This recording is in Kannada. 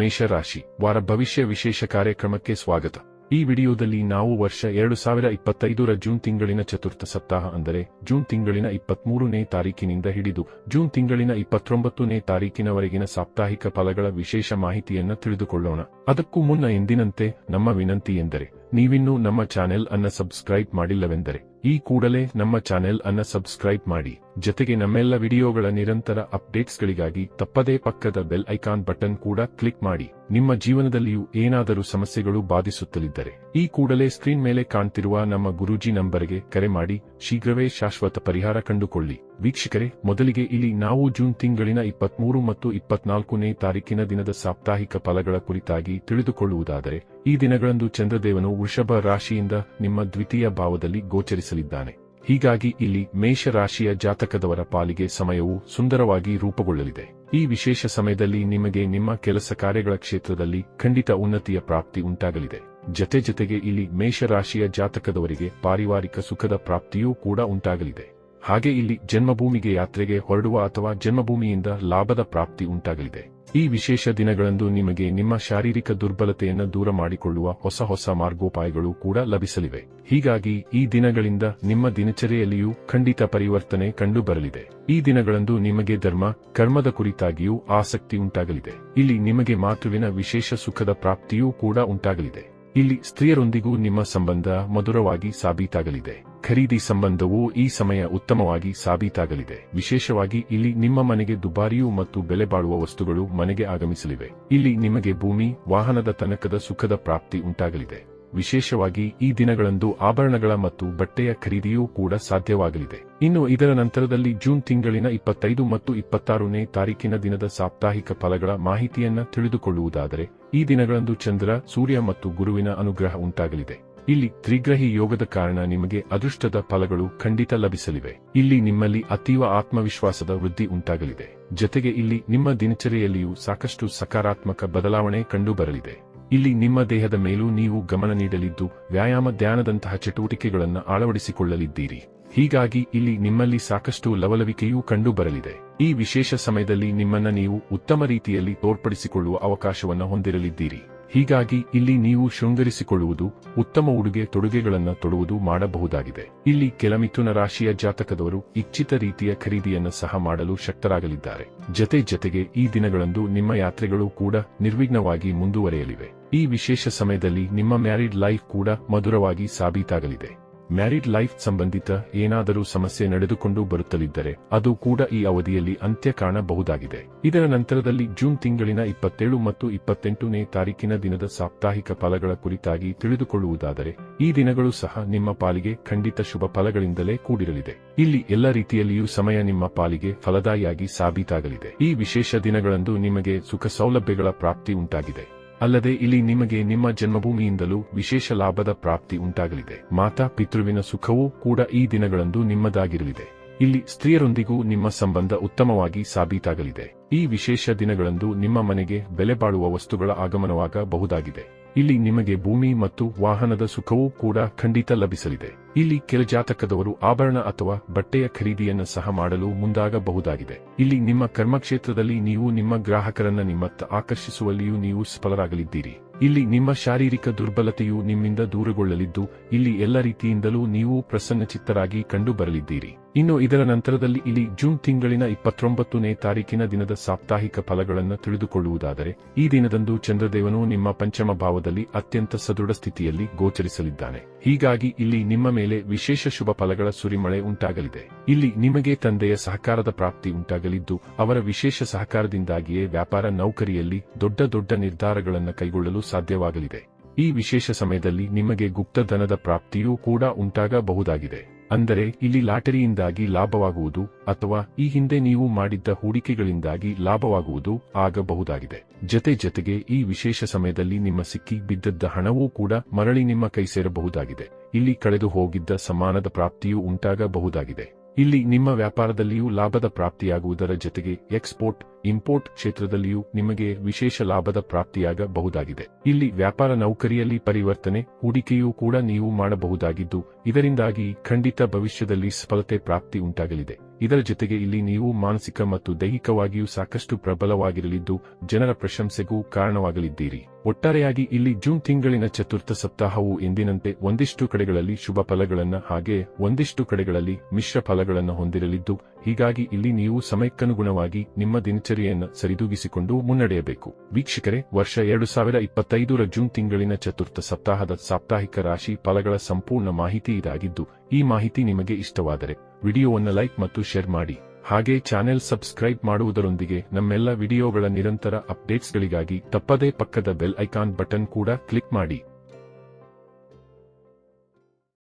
ಮೇಷರಾಶಿ. ವಾರ ಭವಿಷ್ಯ ವಿಶೇಷ ಕಾರ್ಯಕ್ರಮಕ್ಕೆ ಸ್ವಾಗತ. ಈ ವಿಡಿಯೋದಲ್ಲಿ ನಾವು ವರ್ಷ ಎರಡು ಸಾವಿರ ಇಪ್ಪತ್ತೈದರ ಜೂನ್ ತಿಂಗಳಿನ ಚತುರ್ಥ ಸಪ್ತಾಹ ಅಂದರೆ ಜೂನ್ ತಿಂಗಳಿನ ಇಪ್ಪತ್ಮೂರನೇ ತಾರೀಕಿನಿಂದ ಹಿಡಿದು ಜೂನ್ ತಿಂಗಳಿನ ಇಪ್ಪತ್ತೊಂಬತ್ತನೇ ತಾರೀಕಿನವರೆಗಿನ ಸಾಪ್ತಾಹಿಕ ಫಲಗಳ ವಿಶೇಷ ಮಾಹಿತಿಯನ್ನು ತಿಳಿದುಕೊಳ್ಳೋಣ. ಅದಕ್ಕೂ ಮುನ್ನ ಎಂದಿನಂತೆ ನಮ್ಮ ವಿನಂತಿ ಎಂದರೆ ನೀವಿನ್ನೂ ನಮ್ಮ ಚಾನೆಲ್ ಅನ್ನ ಸಬ್ಸ್ಕ್ರೈಬ್ ಮಾಡಿಲ್ಲವೆಂದರೆ ಈ ಕೂಡಲೇ ನಮ್ಮ ಚಾನೆಲ್ ಅನ್ನ ಸಬ್ಸ್ಕ್ರೈಬ್ ಮಾಡಿ. ಜೊತೆಗೆ ನಮ್ಮೆಲ್ಲ ವಿಡಿಯೋಗಳ ನಿರಂತರ ಅಪ್ಡೇಟ್ಸ್ಗಳಿಗಾಗಿ ತಪ್ಪದೇ ಪಕ್ಕದ ಬೆಲ್ ಐಕಾನ್ ಬಟನ್ ಕೂಡ ಕ್ಲಿಕ್ ಮಾಡಿ. ನಿಮ್ಮ ಜೀವನದಲ್ಲಿಯೂ ಏನಾದರೂ ಸಮಸ್ಯೆಗಳು ಬಾಧಿಸುತ್ತಲಿದ್ದರೆ ಈ ಕೂಡಲೇ ಸ್ಕ್ರೀನ್ ಮೇಲೆ ಕಾಣ್ತಿರುವ ನಮ್ಮ ಗುರೂಜಿ ನಂಬರ್ಗೆ ಕರೆ ಮಾಡಿ. ಶೀಘ್ರವೇ ಶಾಶ್ವತ ಪರಿಹಾರ ಕಂಡುಕೊಳ್ಳಿ. ವೀಕ್ಷಕರೇ, ಮೊದಲಿಗೆ ಇಲ್ಲಿ ನಾವು ಜೂನ್ ತಿಂಗಳಿನ ಇಪ್ಪತ್ಮೂರು ಮತ್ತು ಇಪ್ಪತ್ನಾಲ್ಕನೇ ತಾರೀಕಿನ ದಿನದ ಸಾಪ್ತಾಹಿಕ ಫಲಗಳ ಕುರಿತಾಗಿ ತಿಳಿದುಕೊಳ್ಳುವುದಾದರೆ, ಈ ದಿನಗಳಂದು ಚಂದ್ರದೇವನು ವೃಷಭ ರಾಶಿಯಿಂದ ನಿಮ್ಮ ದ್ವಿತೀಯ ಭಾವದಲ್ಲಿ ಗೋಚರಿಸಲಿದ್ದಾನೆ. ಹೀಗಾಗಿ ಇಲ್ಲಿ ಮೇಷರಾಶಿಯ ಜಾತಕದವರ ಪಾಲಿಗೆ ಸಮಯವು ಸುಂದರವಾಗಿ ರೂಪುಗೊಳ್ಳಲಿದೆ. ಈ ವಿಶೇಷ ಸಮಯದಲ್ಲಿ ನಿಮಗೆ ನಿಮ್ಮ ಕೆಲಸ ಕಾರ್ಯಗಳ ಕ್ಷೇತ್ರದಲ್ಲಿ ಖಂಡಿತ ಉನ್ನತಿಯ ಪ್ರಾಪ್ತಿ ಉಂಟಾಗಲಿದೆ. ಜತೆ ಜತೆಗೆ ಇಲ್ಲಿ ಮೇಷರಾಶಿಯ ಜಾತಕದವರಿಗೆ ಪಾರಿವಾರಿಕ ಸುಖದ ಪ್ರಾಪ್ತಿಯೂ ಕೂಡ ಉಂಟಾಗಲಿದೆ. ಹಾಗೆ ಇಲ್ಲಿ ಜನ್ಮಭೂಮಿಗೆ ಯಾತ್ರೆಗೆ ಹೊರಡುವ ಅಥವಾ ಜನ್ಮಭೂಮಿಯಿಂದ ಲಾಭದ ಪ್ರಾಪ್ತಿ ಉಂಟಾಗಲಿದೆ. ಈ ವಿಶೇಷ ದಿನಗಳಂದು ನಿಮಗೆ ನಿಮ್ಮ ಶಾರೀರಿಕ ದುರ್ಬಲತೆಯನ್ನು ದೂರ ಮಾಡಿಕೊಳ್ಳುವ ಹೊಸ ಹೊಸ ಮಾರ್ಗೋಪಾಯಗಳು ಕೂಡ ಲಭಿಸಲಿವೆ. ಹೀಗಾಗಿ ಈ ದಿನಗಳಿಂದ ನಿಮ್ಮ ದಿನಚರಿಯಲ್ಲಿಯೂ ಖಂಡಿತ ಪರಿವರ್ತನೆ ಕಂಡುಬರಲಿದೆ. ಈ ದಿನಗಳಂದು ನಿಮಗೆ ಧರ್ಮ, ಕರ್ಮದ ಕುರಿತಾಗಿಯೂ ಆಸಕ್ತಿ ಉಂಟಾಗಲಿದೆ. ಇಲ್ಲಿ ನಿಮಗೆ ಮಾತೃವಿನ ವಿಶೇಷ ಸುಖದ ಪ್ರಾಪ್ತಿಯೂ ಕೂಡ ಉಂಟಾಗಲಿದೆ. ಇಲ್ಲಿ ಸ್ತ್ರೀಯರೊಂದಿಗೂ ನಿಮ್ಮ ಸಂಬಂಧ ಮಧುರವಾಗಿ ಸಾಬೀತಾಗಲಿದೆ. ಖರೀದಿ ಸಂಬಂಧವೂ ಈ ಸಮಯ ಉತ್ತಮವಾಗಿ ಸಾಬೀತಾಗಲಿದೆ. ವಿಶೇಷವಾಗಿ ಇಲ್ಲಿ ನಿಮ್ಮ ಮನೆಗೆ ದುಬಾರಿಯೂ ಮತ್ತು ಬೆಲೆ ಬಾಳುವ ವಸ್ತುಗಳು ಮನೆಗೆ ಆಗಮಿಸಲಿವೆ. ಇಲ್ಲಿ ನಿಮಗೆ ಭೂಮಿ, ವಾಹನದ ತನಕದ ಸುಖದ ಪ್ರಾಪ್ತಿ ಉಂಟಾಗಲಿದೆ. ವಿಶೇಷವಾಗಿ ಈ ದಿನಗಳಂದು ಆಭರಣಗಳ ಮತ್ತು ಬಟ್ಟೆಯ ಖರೀದಿಯೂ ಕೂಡ ಸಾಧ್ಯವಾಗಲಿದೆ. ಇನ್ನು ಇದರ ನಂತರದಲ್ಲಿ ಜೂನ್ ತಿಂಗಳಿನ ಇಪ್ಪತ್ತೈದು ಮತ್ತು ಇಪ್ಪತ್ತಾರನೇ ತಾರೀಕಿನ ದಿನದ ಸಾಪ್ತಾಹಿಕ ಫಲಗಳ ಮಾಹಿತಿಯನ್ನ ತಿಳಿದುಕೊಳ್ಳುವುದಾದರೆ, ಈ ದಿನಗಳಂದು ಚಂದ್ರ, ಸೂರ್ಯ ಮತ್ತು ಗುರುವಿನ ಅನುಗ್ರಹ ಉಂಟಾಗಲಿದೆ. ಇಲ್ಲಿ ತ್ರಿಗ್ರಹಿ ಯೋಗದ ಕಾರಣ ನಿಮಗೆ ಅದೃಷ್ಟದ ಫಲಗಳು ಖಂಡಿತ ಲಭಿಸಲಿವೆ. ಇಲ್ಲಿ ನಿಮ್ಮಲ್ಲಿ ಅತೀವ ಆತ್ಮವಿಶ್ವಾಸದ ವೃದ್ಧಿ ಉಂಟಾಗಲಿದೆ. ಜತೆಗೆ ಇಲ್ಲಿ ನಿಮ್ಮ ದಿನಚರಿಯಲ್ಲಿಯೂ ಸಾಕಷ್ಟು ಸಕಾರಾತ್ಮಕ ಬದಲಾವಣೆ ಕಂಡುಬರಲಿದೆ. ಇಲ್ಲಿ ನಿಮ್ಮ ದೇಹದ ಮೇಲೂ ನೀವು ಗಮನ ನೀಡಲಿದ್ದು ವ್ಯಾಯಾಮ ಧ್ಯಾನದಂತಹ ಚಟುವಟಿಕೆಗಳನ್ನು ಅಳವಡಿಸಿಕೊಳ್ಳಲಿದ್ದೀರಿ. ಹೀಗಾಗಿ ಇಲ್ಲಿ ನಿಮ್ಮಲ್ಲಿ ಸಾಕಷ್ಟು ಲವಲವಿಕೆಯೂ ಕಂಡುಬರಲಿದೆ. ಈ ವಿಶೇಷ ಸಮಯದಲ್ಲಿ ನಿಮ್ಮನ್ನ ನೀವು ಉತ್ತಮ ರೀತಿಯಲ್ಲಿ ತೋರ್ಪಡಿಸಿಕೊಳ್ಳುವ ಅವಕಾಶವನ್ನು ಹೊಂದಿರಲಿದ್ದೀರಿ. ಹೀಗಾಗಿ ಇಲ್ಲಿ ನೀವು ಶೃಂಗರಿಸಿಕೊಳ್ಳುವುದು, ಉತ್ತಮ ಉಡುಗೆ ತೊಡುಗೆಗಳನ್ನು ತೊಡುವುದು ಮಾಡಬಹುದಾಗಿದೆ. ಇಲ್ಲಿ ಕೆಲ ಮಿಥುನ ರಾಶಿಯ ಜಾತಕದವರು ಇಚ್ಛಿತ ರೀತಿಯ ಖರೀದಿಯನ್ನು ಸಹ ಮಾಡಲು ಶಕ್ತರಾಗಲಿದ್ದಾರೆ. ಜತೆ ಜತೆಗೆ ಈ ದಿನಗಳಂದು ನಿಮ್ಮ ಯಾತ್ರೆಗಳು ಕೂಡ ನಿರ್ವಿಘ್ನವಾಗಿ ಮುಂದುವರೆಯಲಿವೆ. ಈ ವಿಶೇಷ ಸಮಯದಲ್ಲಿ ನಿಮ್ಮ ಮ್ಯಾರಿಡ್ ಲೈಫ್ ಕೂಡ ಮಧುರವಾಗಿ ಸಾಬೀತಾಗಲಿದೆ. ಮ್ಯಾರಿಡ್ ಲೈಫ್ ಸಂಬಂಧಿತ ಏನಾದರೂ ಸಮಸ್ಯೆ ನಡೆದುಕೊಂಡು ಬರುತ್ತಲಿದ್ದರೆ ಅದು ಕೂಡ ಈ ಅವಧಿಯಲ್ಲಿ ಅಂತ್ಯ ಕಾಣಬಹುದಾಗಿದೆ. ಇದರ ನಂತರದಲ್ಲಿ ಜೂನ್ ತಿಂಗಳಿನ ಇಪ್ಪತ್ತೇಳು ಮತ್ತು ಇಪ್ಪತ್ತೆಂಟನೇ ತಾರೀಕಿನ ದಿನದ ಸಾಪ್ತಾಹಿಕ ಫಲಗಳ ಕುರಿತಾಗಿ ತಿಳಿದುಕೊಳ್ಳುವುದಾದರೆ, ಈ ದಿನಗಳು ಸಹ ನಿಮ್ಮ ಪಾಲಿಗೆ ಖಂಡಿತ ಶುಭ ಫಲಗಳಿಂದಲೇ ಕೂಡಿರಲಿದೆ. ಇಲ್ಲಿ ಎಲ್ಲ ರೀತಿಯಲ್ಲಿಯೂ ಸಮಯ ನಿಮ್ಮ ಪಾಲಿಗೆ ಫಲದಾಯಿಯಾಗಿ ಸಾಬೀತಾಗಲಿದೆ. ಈ ವಿಶೇಷ ದಿನಗಳಂದು ನಿಮಗೆ ಸುಖ ಸೌಲಭ್ಯಗಳ ಪ್ರಾಪ್ತಿ ಉಂಟಾಗಿದೆ. ಅಲ್ಲದೆ ಇಲ್ಲಿ ನಿಮಗೆ ನಿಮ್ಮ ಜನ್ಮಭೂಮಿಯಿಂದಲೂ ವಿಶೇಷ ಲಾಭದ ಪ್ರಾಪ್ತಿ ಉಂಟಾಗಲಿದೆ. ಮಾತಾ ಪಿತೃವಿನ ಸುಖವೂ ಕೂಡ ಈ ದಿನಗಳಂದು ನಿಮ್ಮದಾಗಿರಲಿದೆ. ಇಲ್ಲಿ ಸ್ತ್ರೀಯರೊಂದಿಗೂ ನಿಮ್ಮ ಸಂಬಂಧ ಉತ್ತಮವಾಗಿ ಸಾಬೀತಾಗಲಿದೆ. ಈ ವಿಶೇಷ ದಿನಗಳಂದು ನಿಮ್ಮ ಮನೆಗೆ ಬೆಲೆ ಬಾಳುವ ವಸ್ತುಗಳ ಆಗಮನವಾಗಬಹುದಾಗಿದೆ. ಇಲ್ಲಿ ನಿಮಗೆ ಭೂಮಿ ಮತ್ತು ವಾಹನದ ಸುಖವೂ ಕೂಡ ಖಂಡಿತ ಲಭಿಸಲಿದೆ. ಇಲ್ಲಿ ಕೆಲ ಜಾತಕದವರು ಆಭರಣ ಅಥವಾ ಬಟ್ಟೆಯ ಖರೀದಿಯನ್ನು ಸಹ ಮಾಡಲು ಮುಂದಾಗಬಹುದಾಗಿದೆ. ಇಲ್ಲಿ ನಿಮ್ಮ ಕರ್ಮಕ್ಷೇತ್ರದಲ್ಲಿ ನೀವು ನಿಮ್ಮ ಗ್ರಾಹಕರನ್ನ ನಿಮ್ಮತ್ತ ಆಕರ್ಷಿಸುವಲ್ಲಿಯೂ ನೀವು ಸಫಲರಾಗಲಿದ್ದೀರಿ. ಇಲ್ಲಿ ನಿಮ್ಮ ಶಾರೀರಿಕ ದುರ್ಬಲತೆಯು ನಿಮ್ಮಿಂದ ದೂರಗೊಳ್ಳಲಿದ್ದು, ಇಲ್ಲಿ ಎಲ್ಲ ರೀತಿಯಿಂದಲೂ ನೀವು ಪ್ರಸನ್ನಚಿತ್ತರಾಗಿ ಕಂಡುಬರಲಿದ್ದೀರಿ. ಇನ್ನು ಇದರ ನಂತರದಲ್ಲಿ ಇಲ್ಲಿ ಜೂನ್ ತಿಂಗಳಿನ ಇಪ್ಪತ್ತೊಂಬತ್ತನೇ ತಾರೀಕಿನ ದಿನದ ಸಾಪ್ತಾಹಿಕ ಫಲಗಳನ್ನು ತಿಳಿದುಕೊಳ್ಳುವುದಾದರೆ, ಈ ದಿನದಂದು ಚಂದ್ರದೇವನು ನಿಮ್ಮ ಪಂಚಮ ಭಾವದಲ್ಲಿ ಅತ್ಯಂತ ಸದೃಢ ಸ್ಥಿತಿಯಲ್ಲಿ ಗೋಚರಿಸಲಿದ್ದಾನೆ. ಹೀಗಾಗಿ ಇಲ್ಲಿ ನಿಮ್ಮ ಮೇಲೆ ವಿಶೇಷ ಶುಭ ಫಲಗಳ ಸುರಿಮಳೆ ಉಂಟಾಗಲಿದೆ. ಇಲ್ಲಿ ನಿಮಗೆ ತಂದೆಯ ಸಹಕಾರದ ಪ್ರಾಪ್ತಿ ಉಂಟಾಗಲಿದ್ದು, ಅವರ ವಿಶೇಷ ಸಹಕಾರದಿಂದಾಗಿಯೇ ವ್ಯಾಪಾರ ನೌಕರಿಯಲ್ಲಿ ದೊಡ್ಡ ದೊಡ್ಡ ನಿರ್ಧಾರಗಳನ್ನು ಕೈಗೊಳ್ಳಲು ಸಾಧ್ಯವಾಗಲಿದೆ. ಈ ವಿಶೇಷ ಸಮಯದಲ್ಲಿ ನಿಮಗೆ ಗುಪ್ತಧನದ ಪ್ರಾಪ್ತಿಯೂ ಕೂಡ ಉಂಟಾಗಬಹುದಾಗಿದೆ. ಅಂದರೆ, ಇಲ್ಲಿ ಲಾಟರಿಯಿಂದಾಗಿ ಲಾಭವಾಗುವುದು ಅಥವಾ ಈ ಹಿಂದೆ ನೀವು ಮಾಡಿದ್ದ ಹೂಡಿಕೆಗಳಿಂದಾಗಿ ಲಾಭವಾಗುವುದು ಆಗಬಹುದಾಗಿದೆ. ಜತೆ ಜತೆಗೆ ಈ ವಿಶೇಷ ಸಮಯದಲ್ಲಿ ನಿಮ್ಮ ಸಿಕ್ಕಿ ಬಿದ್ದದ್ದ ಹಣವೂ ಕೂಡ ಮರಳಿ ನಿಮ್ಮ ಕೈ ಸೇರಬಹುದಾಗಿದೆ ಇಲ್ಲಿ ಕಳೆದು ಹೋಗಿದ್ದ ಸಮಾನದ ಪ್ರಾಪ್ತಿಯೂ ಉಂಟಾಗಬಹುದಾಗಿದೆ. ಇಲ್ಲಿ ನಿಮ್ಮ ವ್ಯಾಪಾರದಲ್ಲಿಯೂ ಲಾಭದ ಪ್ರಾಪ್ತಿಯಾಗುವುದರ ಜೊತೆಗೆ ಎಕ್ಸ್ಪೋರ್ಟ್ ಇಂಪೋರ್ಟ್ ಕ್ಷೇತ್ರದಲ್ಲಿಯೂ ನಿಮಗೆ ವಿಶೇಷ ಲಾಭದ ಪ್ರಾಪ್ತಿಯಾಗಬಹುದಾಗಿದೆ. ಇಲ್ಲಿ ವ್ಯಾಪಾರ ನೌಕರಿಯಲ್ಲಿ ಪರಿವರ್ತನೆ, ಹೂಡಿಕೆಯೂ ಕೂಡ ನೀವು ಮಾಡಬಹುದಾಗಿದ್ದು, ಇದರಿಂದಾಗಿ ಖಂಡಿತ ಭವಿಷ್ಯದಲ್ಲಿ ಸಫಲತೆ ಪ್ರಾಪ್ತಿ ಉಂಟಾಗಲಿದೆ. ಇದರ ಜೊತೆಗೆ ಇಲ್ಲಿ ನೀವು ಮಾನಸಿಕ ಮತ್ತು ದೈಹಿಕವಾಗಿಯೂ ಸಾಕಷ್ಟು ಪ್ರಬಲವಾಗಿರಲಿದ್ದು, ಜನರ ಪ್ರಶಂಸೆಗೂ ಕಾರಣವಾಗಲಿದ್ದೀರಿ. ಒಟ್ಟಾರೆಯಾಗಿ ಇಲ್ಲಿ ಜೂನ್ ತಿಂಗಳಿನ ಚತುರ್ಥ ಸಪ್ತಾಹವು ಎಂದಿನಂತೆ ಒಂದಿಷ್ಟು ಕಡೆಗಳಲ್ಲಿ ಶುಭ ಫಲಗಳನ್ನು ಹಾಗೆ ಒಂದಿಷ್ಟು ಕಡೆಗಳಲ್ಲಿ ಮಿಶ್ರ ಫಲಗಳನ್ನು ಹೊಂದಿರಲಿದ್ದು, ಹೀಗಾಗಿ ಇಲ್ಲಿ ನೀವು ಸಮಯಕ್ಕನುಗುಣವಾಗಿ ನಿಮ್ಮ ದಿನಚರಿಯನ್ನು ಸರಿದೂಗಿಸಿಕೊಂಡು ಮುನ್ನಡೆಯಬೇಕು. ವೀಕ್ಷಕರೇ, ವರ್ಷ ಎರಡು ಸಾವಿರ ಇಪ್ಪತ್ತೈದರ ಜೂನ್ ತಿಂಗಳಿನ ಚತುರ್ಥ ಸಪ್ತಾಹದ ಸಾಪ್ತಾಹಿಕ ರಾಶಿ ಫಲಗಳ ಸಂಪೂರ್ಣ ಮಾಹಿತಿ ಇದಾಗಿದ್ದು, ಈ ಮಾಹಿತಿ ನಿಮಗೆ ಇಷ್ಟವಾದರೆ ವಿಡಿಯೋವನ್ನು ಲೈಕ್ ಮತ್ತು ಶೇರ್ ಮಾಡಿ. ಹಾಗೆ ಚಾನೆಲ್ ಸಬ್ಸ್ಕ್ರೈಬ್ ಮಾಡುವುದರೊಂದಿಗೆ ನಮ್ಮೆಲ್ಲ ವಿಡಿಯೋಗಳ ನಿರಂತರ ಅಪ್ಡೇಟ್ಸ್ಗಳಿಗಾಗಿ ತಪ್ಪದೇ ಪಕ್ಕದ ಬೆಲ್ ಐಕಾನ್ ಬಟನ್ ಕೂಡ ಕ್ಲಿಕ್ ಮಾಡಿ.